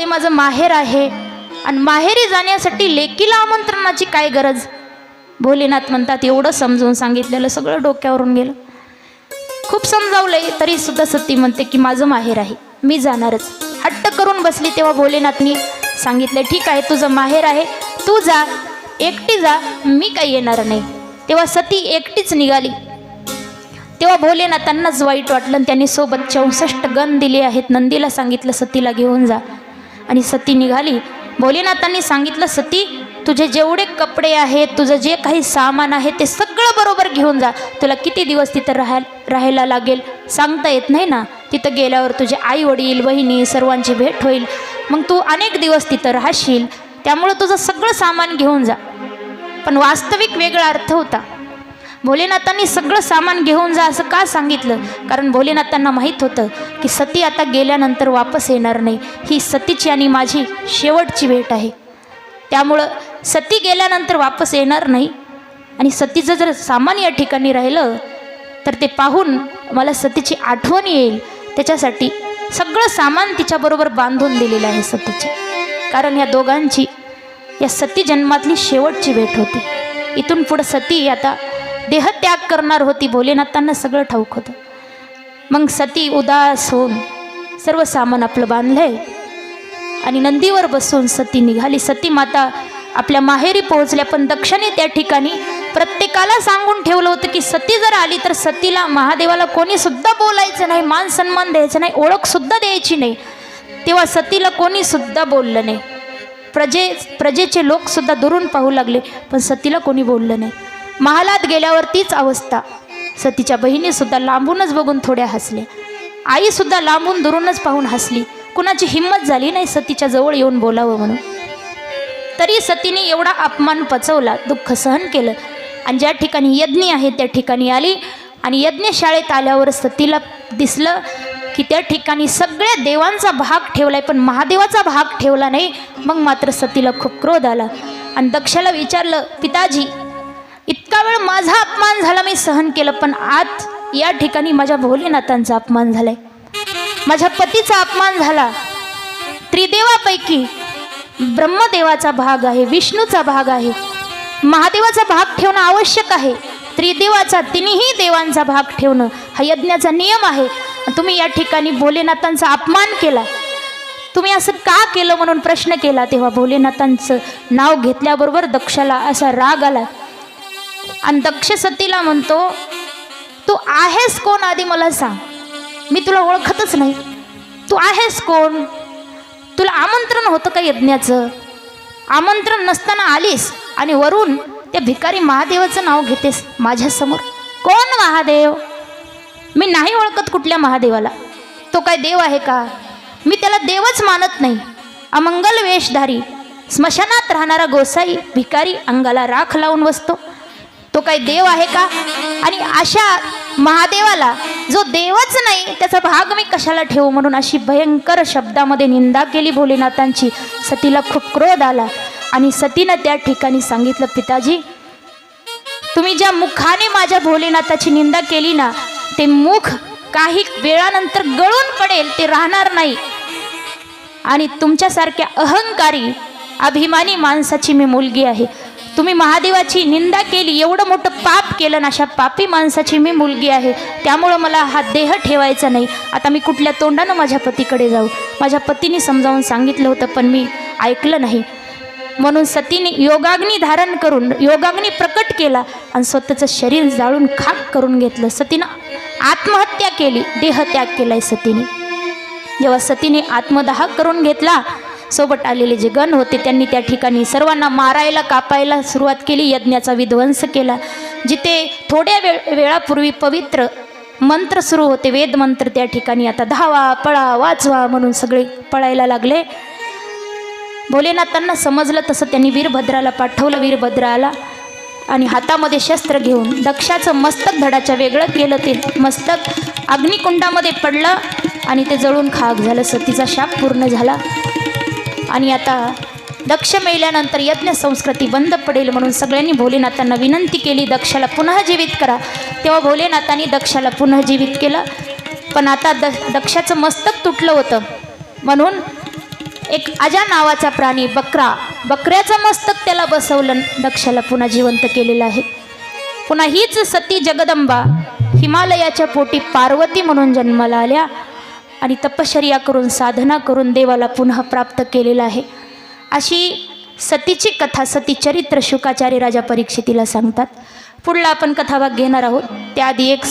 ते माझं माहेर आहे. आणि माहेरी जाण्यासाठी लेकीला आमंत्रणाची काय गरज? भोलेनाथ म्हणतात एवढं समजून सांगितलेलं सगळं डोक्यावरून गेलं. खूप समजावलंय तरी सुद्धा सती म्हणते की माझं माहेर आहे. मी जाणारच. हट्ट करून बसली तेव्हा भोलेनाथनी सांगितलं ठीक आहे तुझं माहेर आहे. तू जा. एकटी जा. मी काही येणार नाही. तेव्हा सती एकटीच निघाली. तेव्हा भोलेनाथांनाच वाईट वाटलं आणि त्यांनी सोबत चौसष्ट गण दिले आहेत. नंदीला सांगितलं सतीला घेऊन जा. आणि सती निघाली. भोलेनाथांनी सांगितलं सती तुझे जेवढे कपडे आहेत तुझं जे काही सामान आहे ते सगळं बरोबर घेऊन जा. तुला किती दिवस तिथं राहा राहायला लागेल? सांगता येत नाही ना? तिथं गेल्यावर तुझे आई वडील बहिणी सर्वांची भेट होईल. मग तू अनेक दिवस तिथं राहशील. त्यामुळं तुझं सगळं सामान घेऊन जा. पण वास्तविक वेगळा अर्थ होता. भोलेनाथांनी सगळं सामान घेऊन जा असं का सांगितलं? कारण भोलेनाथांना माहीत होतं की सती आता गेल्यानंतर वापस येणार नाही. ही सतीची आणि माझी शेवटची भेट आहे. त्यामुळं सती गेल्यानंतर वापस येणार नाही. आणि सतीचं जर सामान या ठिकाणी राहिलं तर ते पाहून मला सतीची आठवण येईल. त्याच्यासाठी सगळं सामान तिच्याबरोबर बांधून दिलेलं आहे सतीचे. कारण या दोघांची या सती जन्मातली शेवटची भेट होती. इथून पुढं सती आता देहत्याग करणार होती भोलेनाथांना सगळं ठाऊक होतं. मग सती उदास होऊन सर्व सामान आपलं बांधलंय आणि नंदीवर बसून सती निघाली. सती माता आपल्या माहेरी पोहोचल्या पण दक्षाने त्या ठिकाणी प्रत्येकाला सांगून ठेवलं होतं की सती जर आली तर सतीला महादेवाला कोणीसुद्धा बोलायचं नाही मान सन्मान द्यायचं नाही ओळखसुद्धा द्यायची नाही. तेव्हा सतीला कोणीसुद्धा बोललं नाही. प्रजे प्रजेचे लोकसुद्धा दुरून पाहू लागले पण सतीला कोणी बोललं नाही. महालात गेल्यावर तीच अवस्था. सतीच्या बहिणीसुद्धा लांबूनच बघून थोड्या हसल्या. आईसुद्धा लांबून दुरूनच पाहून हसली. कुणाची हिंमत झाली नाही सतीच्या जवळ येऊन बोलावं म्हणून. तरी सतीने एवढा अपमान पचवला दुःख सहन केलं. आणि ज्या ठिकाणी यज्ञ आहे त्या ठिकाणी आली. आणि यज्ञशाळेत आल्यावर सतीला दिसलं की त्या ठिकाणी सगळ्या देवांचा भाग ठेवलाय पण महादेवाचा भाग ठेवला नाही. मग मात्र सतीला खूप क्रोध आला. आणि दक्षाला विचारलं पिताजी इतका वेळ माझा अपमान झाला मी सहन केलं पण आज या ठिकाणी माझ्या भोलेनाथांचा अपमान झालाय. माझ्या पतीचा अपमान झाला. त्रिदेवापैकी ब्रह्मदेवाचा भाग आहे विष्णूचा भाग आहे. महादेवाचा भाग ठेवणं आवश्यक आहे. त्रिदेवाचा तिन्ही देवांचा भाग ठेवणं हा यज्ञाचा नियम आहे. आणि तुम्ही या ठिकाणी भोलेनाथांचा अपमान केला. तुम्ही असं का केलं म्हणून प्रश्न केला तेव्हा भोलेनाथांचं नाव घेतल्याबरोबर दक्षाला असा राग आला. आणि दक्ष सतीला म्हणतो तू आहेस कोण आधी मला सांग. मी तुला ओळखतच नाही. तू आहेस कोण? तुला आमंत्रण होतं का यज्ञाचं? आमंत्रण नसताना आलीस आणि वरून त्या भिकारी महादेवाचं नाव घेतेस माझ्यासमोर. कोण महादेव? मी नाही ओळखत कुठल्या महादेवाला. तो काय देव आहे का? मी त्याला देवच मानत नाही. अमंगल वेशधारी स्मशानात राहणारा गोसाई भिकारी अंगाला राख लावून बसतो. तो काही देव आहे का? आणि अशा महादेवाला जो देवच नाही त्याचा भाग मी कशाला ठेवू म्हणून अशी भयंकर शब्दामध्ये निंदा केली भोलेनाथांची. सतीला खूप क्रोध आला आणि सतीनं त्या ठिकाणी सांगितलं पिताजी तुम्ही ज्या मुखाने माझ्या भोलेनाथाची निंदा केली ना ते मुख काही वेळानंतर गळून पडेल ते राहणार नाही. आणि तुमच्यासारख्या अहंकारी अभिमानी माणसाची मी मुलगी आहे. तुम्ही महादेवाची निंदा केली एवढं मोठं पाप केलं ना अशा पापी माणसाची मी मुलगी आहे. त्यामुळं मला हा देह ठेवायचा नाही. आता मी कुठल्या तोंडानं माझ्या पतीकडे जाऊ? माझ्या पतीने समजावून सांगितलं होतं पण मी ऐकलं नाही. म्हणून सतीने योगाग्नी धारण करून योगाग्नी प्रकट केला आणि स्वतःचं शरीर जाळून खाक करून घेतलं. सतीनं आत्महत्या केली देहत्याग केलाय सतीने. जेव्हा सतीने आत्मदाह करून घेतला सोबत आलेले जे गण होते त्यांनी त्या ठिकाणी सर्वांना मारायला कापायला सुरुवात केली यज्ञाचा विध्वंस केला. जिथे थोड्या वेळ वेळापूर्वी पवित्र मंत्र सुरू होते वेदमंत्र त्या ठिकाणी आता धावा पळा वाचवा म्हणून सगळे पळायला लागले. भोलेनाथांना समजलं तसं त्यांनी वीरभद्राला पाठवलं वीरभद्र आला आणि हातामध्ये शस्त्र घेऊन दक्षाचं मस्तक धडाच्या वेगळं केलं ते मस्तक अग्निकुंडामध्ये पडलं आणि ते जळून खाक झालं सतीचा शाप पूर्ण झाला. आणि आता दक्ष मेल्यानंतर यज्ञ संस्कृती बंद पडेल म्हणून सगळ्यांनी भोलेनाथांना विनंती केली दक्षाला पुन्हा जीवित करा. तेव्हा भोलेनाथांनी दक्षाला पुन्हा जीवित केलं. पण आता द दक्षाचं मस्तक तुटलं होतं. म्हणून एक अजा नावाचा प्राणी बकरा बकऱ्याचं मस्तक त्याला बसवलं दक्षाला पुन्हा जिवंत केलेलं आहे. पुन्हा हीच सती जगदंबा हिमालयाच्या पोटी पार्वती म्हणून जन्माला आल्या. आणि तपश्चर्या करून साधना करून देवाला पुन्हा प्राप्त केलेलं आहे. अशी सतीची कथा सती चरित्र शुकाचार्य राजा परीक्षितीला सांगतात. पुढला आपण कथाभाग घेणार आहोत. त्याआधी एक